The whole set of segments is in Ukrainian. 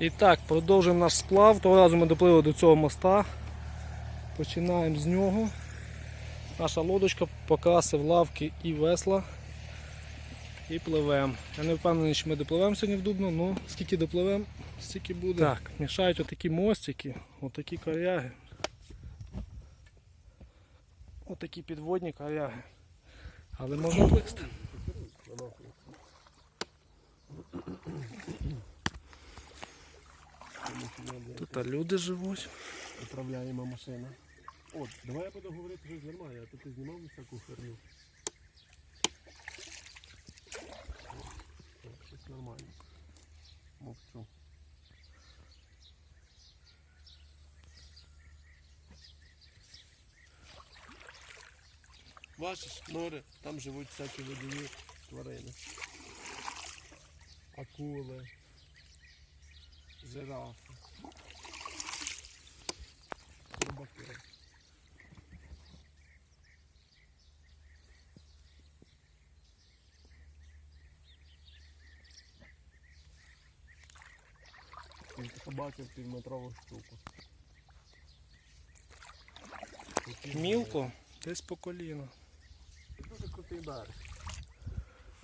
І так, продовжуємо наш сплав. Того разу ми доплили до цього моста. Починаємо з нього. Наша лодочка покрасив лавки і весла. І пливемо. Я не впевнений, що ми допливемо сьогодні в Дубно, але скільки допливемо, стільки буде. Так, мішають отакі мостики, отакі коряги. Отакі підводні коряги. Але можна плисти. Тут люди живуть. Управляємо машина. От, давай я буду говорити щось нормально, а то ти знімав всяку херню. Щось нормально. Мовчу. Бачиш, море, там живуть всякі водяні тварини. Акули, жирафи. Рибаки. Тільки побачив півметрову штуку. Мілко, десь по коліно. Це Дуже крутий берег.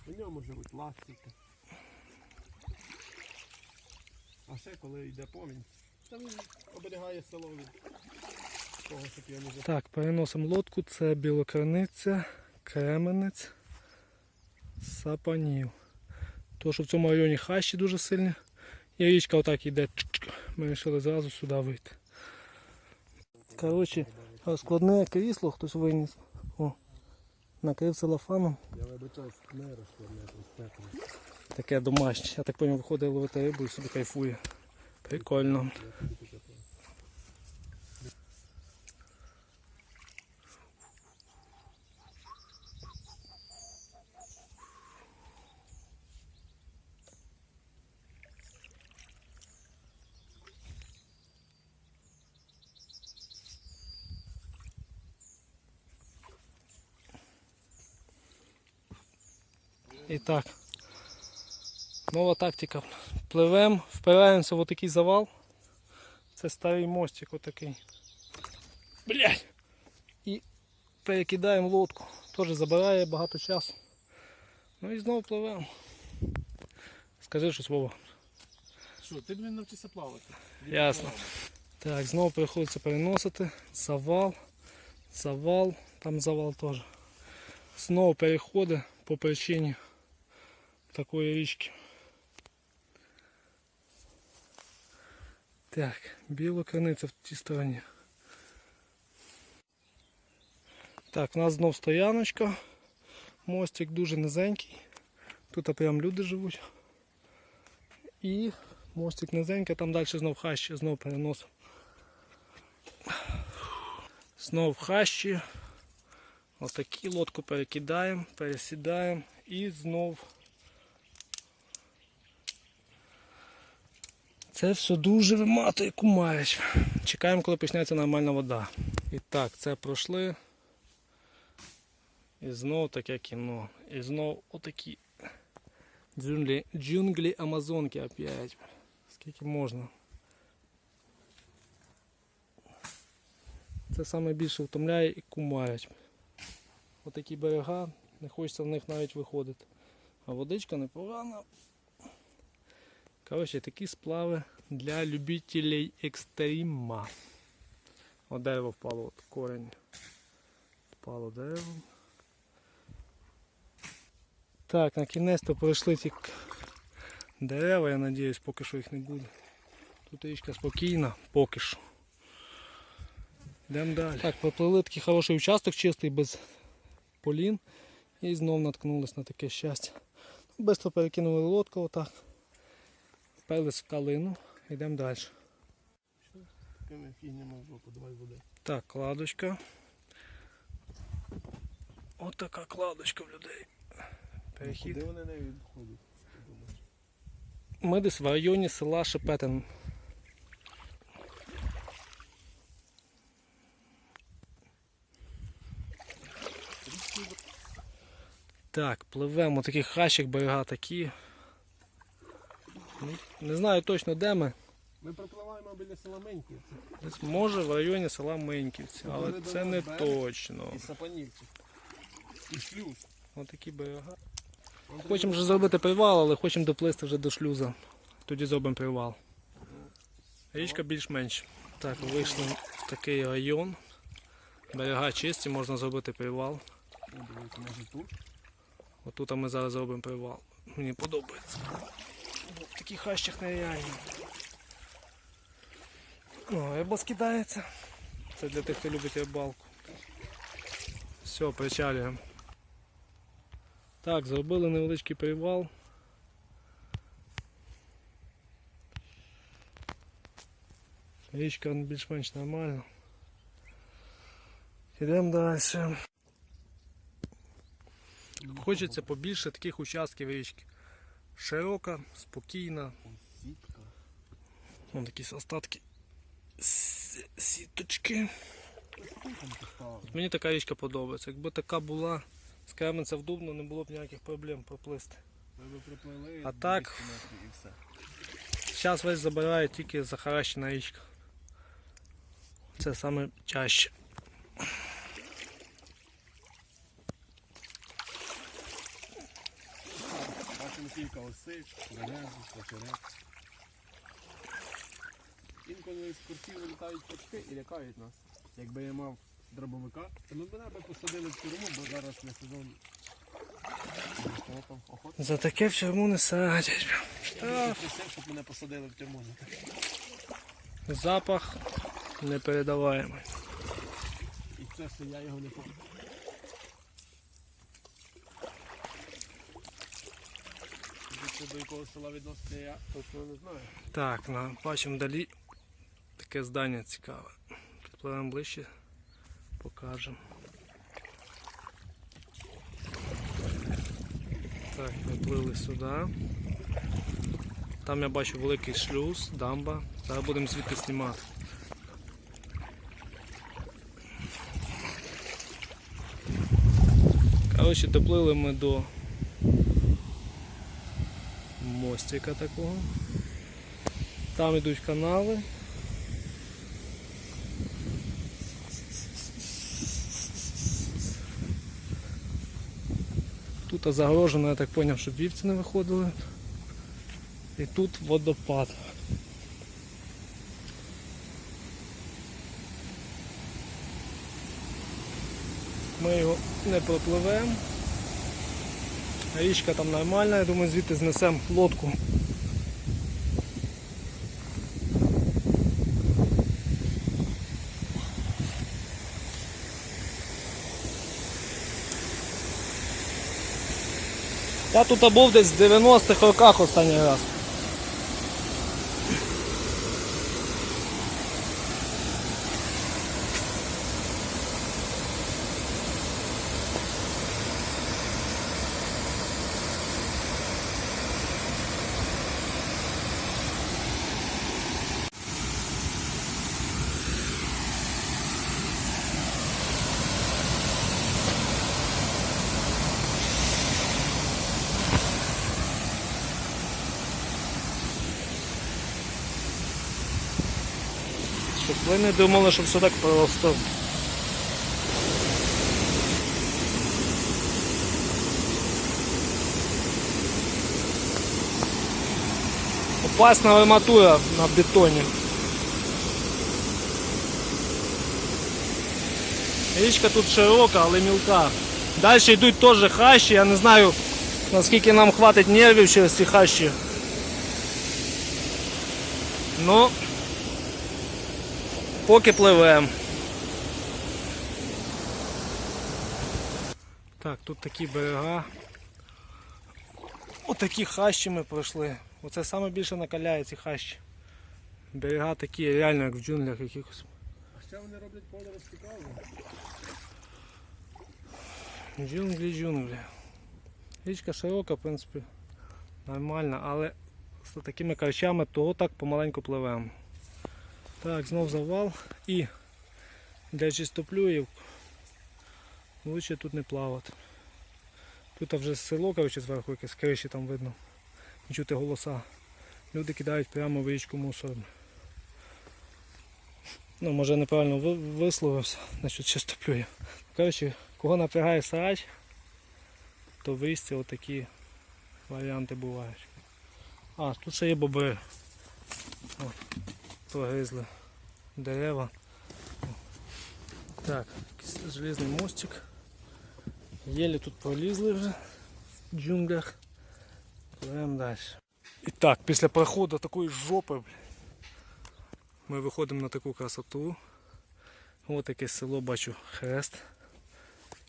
У ньому живуть ластики. А коли йде повінь, це він оберігає село від того, щоб я не. Так, переносимо лодку, це білокриниця, кременець, сапанів. То, що в цьому районі хащі дуже сильні. І річка отак йде. Ми вирішили зразу сюди вийти. Коротше, складне крісло хтось виніс. О, накрив целофаном. Я вибачаюсь, не розкладне проспектом. Таке домашнє. Я так поняв, виходить ловити рибу і собі кайфує. Прикольно. І так. Нова тактика. Пливемо, впираємося в отакий завал. Це старий мостик отакий. Блять! І перекидаємо лодку. Теж забирає багато часу. Ну і знову пливемо. Скажи щось Вова. Що, ти блін навчишся плавати? Ясно. Так, знову приходиться переносити. Завал, завал, там завал теж. Знову переходи по причині такої річки. Так, біла криниця в тій стороні. Так, у нас знов стояночка. Мостик дуже низенький. Тут прям люди живуть. І мостик низенький, там далі знов хащі, знов перенос. Знов хащі. Отакі лодку перекидаємо, пересідаємо і знов. Це все дуже виматує кумаєш. Чекаємо, коли почнеться нормальна вода. І так, це пройшли. І знов таке кіно. І знов отакі джунглі, джунглі Амазонки опять. Скільки можна. Це саме більше втомляє і кумають. Отакі берега, не хочеться в них навіть виходити. А водичка непогана. Коротше, такі сплави для любителей екстрима. О, дерево впало, от корінь. Впало дерево. Так, на кінець то пройшли ці дерева, я надіюсь, поки що їх не буде. Тут річка спокійна, поки що. Йдемо далі. Так, проплили такий хороший участок, чистий, без полін. І знов наткнулись на таке щастя. Бистро перекинули лодку отак. Вперлись в калину. Йдемо далі. Так, кладочка. Отака кладочка в людей. Перехід. Куди вони не відходять? Ми десь в районі села Шепетин. Так, пливемо, такий хащик, берега такі. Не знаю точно де ми. Ми пропливаємо біля села Меньківці Десь може в районі села Меньківці, але Вони це не берег. точно. і Сапанівці. І шлюз. Отакі берега. Хочемо вже зробити привал, але хочемо доплисти вже до шлюза. Тоді зробимо привал. Річка більш-менш. Так, вийшли в такий район. Берега чисті, можна зробити привал. О, дивіться, може тут. Отут ми зараз зробимо привал. Мені подобається. В таких хащах нереально. О, риба скидається. Це для тих, хто любить рибалку. Все, причалюємо. Так, зробили невеличкий привал. Річка більш-менш нормальна. Йдемо далі. Хочеться побільше таких участків річки. Широка, спокійна. Вон такі остатки сіточки. Ось поставили. Мені така річка подобається. Якби така була з Кременця в Дубно, не було б ніяких проблем проплисти. А так? 200 метрів і все. Зараз весь забирає тільки захаращена річка. Це саме чаще. Кілька осик, берези, очерет. Інколи з курсів вилітають пташки і лякають нас. Якби я мав дробовика, то ми б мене би посадили в тюрму, бо зараз не сезон. За таке в тюрму не садять. Я просив, щоб мене посадили в тюрму. Запах непередаваємий. І це, що я його не помню. До якого села відноситься я точно не знаю. Так, на, бачимо далі таке здання цікаве. Підпливемо ближче, покажемо. Так, ми сюди. Там я бачу великий шлюз, дамба. Зараз будемо звідти знімати. Коротше, доплили ми до мостика такого. Там йдуть канали. Тут загорожено, я так зрозумів, щоб вівці не виходили. І тут водопад. Ми його не пропливемо. Річка там нормальна, я думаю, звідти знесемо лодку. Я тут був десь в 90-х роках останній раз. Щоб ви не думали, що все так просто. Опасна арматура на бетоні. Річка тут широка, але мілка. Далі йдуть теж хащі, я не знаю наскільки нам хватить нервів через ці хащі. Ну, поки пливемо. Так, тут такі берега. Отакі хащі ми пройшли. Оце саме більше накаляє ці хащі. Берега такі, реально як в джунглях якихось. А ще вони роблять подорож цікаву. Джунглі, джунглі. Річка широка, в принципі, нормальна, але з такими карчами то так помаленьку пливемо. Так, знов завал і для чистоплюїв лучше тут не плавати. Тут вже село, коротше, зверху якесь криші там видно. Чути голоса. люди кидають прямо в річку мусор. Ну, може неправильно висловився, значить чистоплює. Коротше, кого напрягає сарач, то в отакі варіанти бувають. А, тут ще є бобри. О, прогризли дерева. Так, железний мостик. Єлі тут пролізли вже в джунглях. Пливемо далі. І так, після проходу такої жопи, ми виходимо на таку красоту. Ось таке село бачу хрест.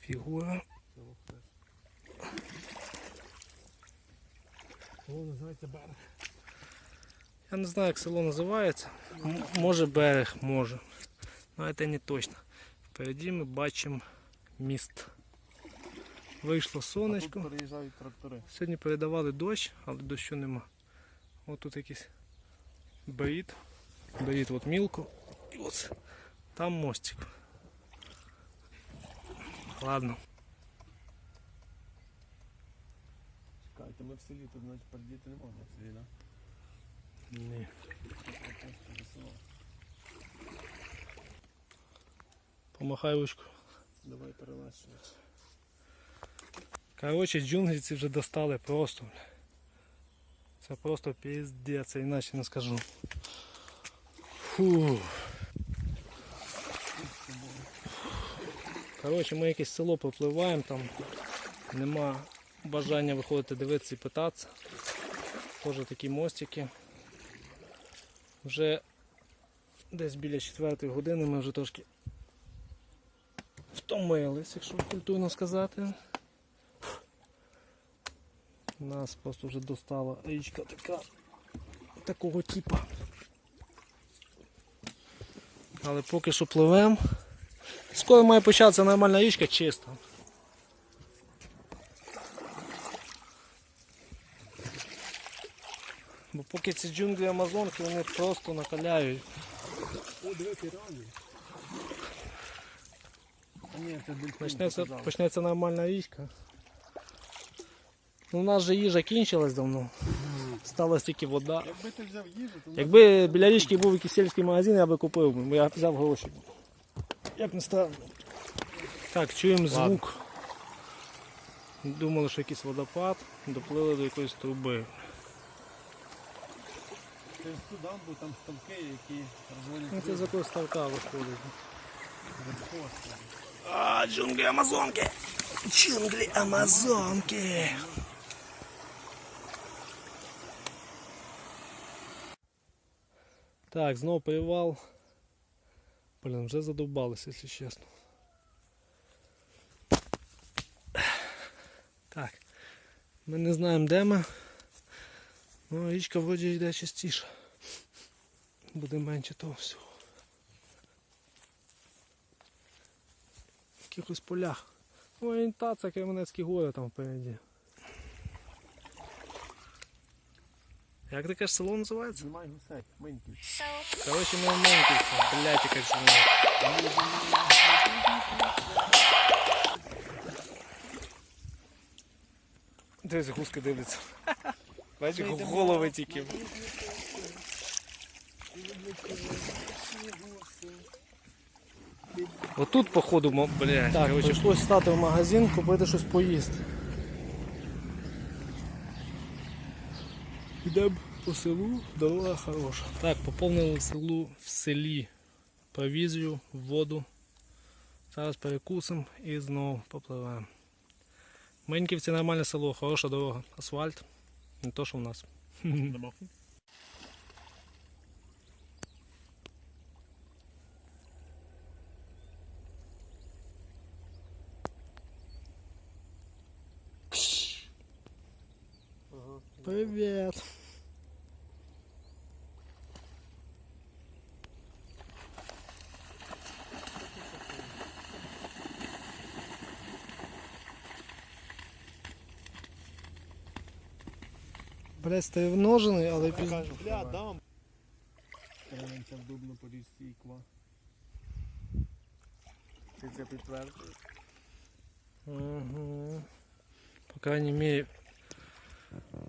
Фігура. Воно називається берег. Я не знаю, як село називається. М- може берег, може. Але це не точно. Впереді ми бачимо міст. Вийшло сонечко. Сьогодні передавали дощ, але дощу нема. Ось тут якийсь беріт. Беріт от мілко. І оце. Там мостик. Ладно. Чекайте, ми в селі, тут значить передіти не можна в селі, да? Ні. Помахай ручку. Давай перелазь швидше. Коротше, джунглі ці вже достали просто. Це просто піздець, іначе не скажу. Фу. Коротше, ми якесь село попливаємо, там нема бажання виходити дивитися і питатися. Теж такі мостики. Вже десь біля 4 години ми вже трошки втомились, якщо культурно сказати. Нас просто вже достала річка така такого типу. Але поки що пливемо. Скоро має початися нормальна річка чиста. Бо ці джунглі Амазонки вони просто накаляють. О, диви, пірані. Ні, це дельфін. Почнеться, показав. почнеться нормальна річка. Ну, у нас же їжа кінчилась давно. Сталася тільки вода. Якби ти взяв їжу, то Якби біля річки був якийсь сільський магазин, я би купив, бо я взяв гроші. Як не странно. Так, чуємо звук. Думали, що якийсь водопад, доплили до якоїсь труби. Через цю дамбу там ставки, які розводять Це з якогось ставка виходить. А, джунглі Амазонки! Джунглі Амазонки! Так, знову привал. Блін, вже задовбалися, якщо чесно. Так. Ми не знаємо де ми. Ну, річка вроді йде частіше. Буде менше того всього. В якихось полях. Ну, орієнтація Кременецькі гори там впереді. Як таке ж село називається? Знімай гусей, менький. Короче, ми в Менківці. Блять, якась зима. Дивись, гуска дивиться. Бачиш, голови тільки. Отут, походу, блядь, так, короче, прийшлось стати в магазин, купити щось поїсти. Йдемо по селу, дорога хороша. Так, поповнили в селу в селі провізію, воду. Зараз перекусимо і знову попливаємо. Меньківці нормальне село, хороша дорога, асфальт. Не то, що в нас. Привіт. Блять, множений, але пізно. Кажу, бля, дам. Переменця в дубну по річці іква. Ти це підтверджуєш? Угу. По крайній мірі,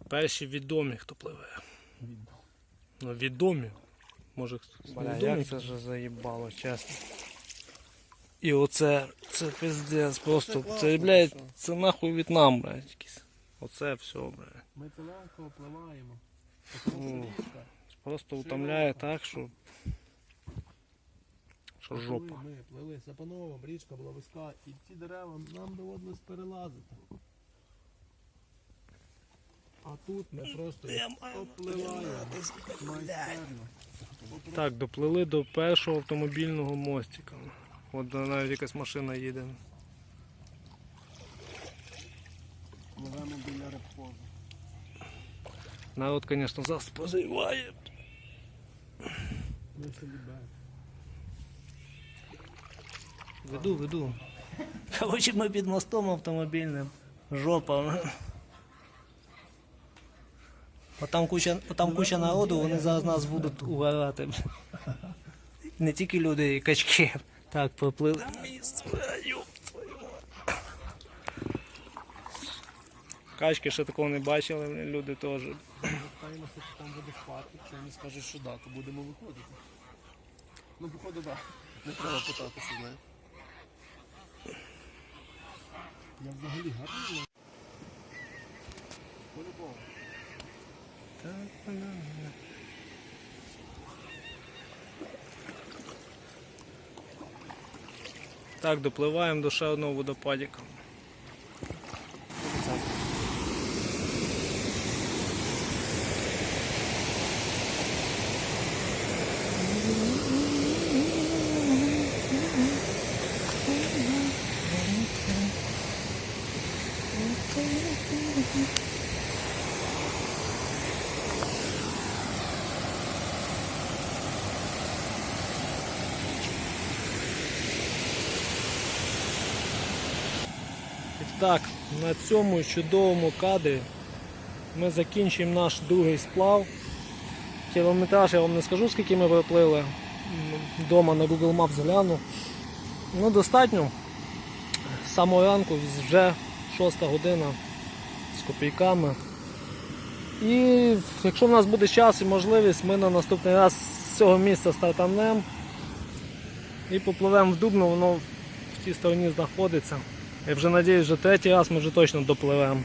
перші відомі, хто пливе. Відомо. Ну, відомі. Може хтось Бля, відомі. як це вже заїбало, чесно. І оце, це пиздец, просто, це, блядь, це нахуй В'єтнам, блядь, якийсь. Оце все, блядь. Ми це легко опливаємо. Ну, Просто утомляє так, що. Що жопа. Ми плили Сапаново, річка була вузька, і ці дерева нам доводилось перелазити. А тут ми просто опливаємо майстерно. Так, доплили до першого автомобільного мостика. От навіть якась машина їде. Пливемо біля репхозу. Народ, звісно, зараз позиває. Ми в селі Б. Веду, веду. Коротше, ми під мостом автомобільним. Жопа. Отам куча, отам куча народу, вони зараз нас будуть угорати. Не тільки люди і качки. Так, поплили. Місце. Качки ще такого не бачили, люди теж. Звертаємося, що там буде спати. Якщо вони скажуть, що да, то будемо виходити. Ну, походу, так. Да. Не треба питатися, знаєш. Я взагалі гарний. По-любому. Так, допливаємо до ще одного водопадіка. Так, на цьому чудовому кадрі ми закінчуємо наш другий сплав. Кілометраж я вам не скажу, скільки ми проплили. Дома на Google Maps гляну. Ну, достатньо. З самого ранку вже 6 година копійками. І якщо в нас буде час і можливість, ми на наступний раз з цього місця стартанемо і попливемо в Дубно, воно в цій стороні знаходиться. Я вже надіюсь, що третій раз ми вже точно допливемо.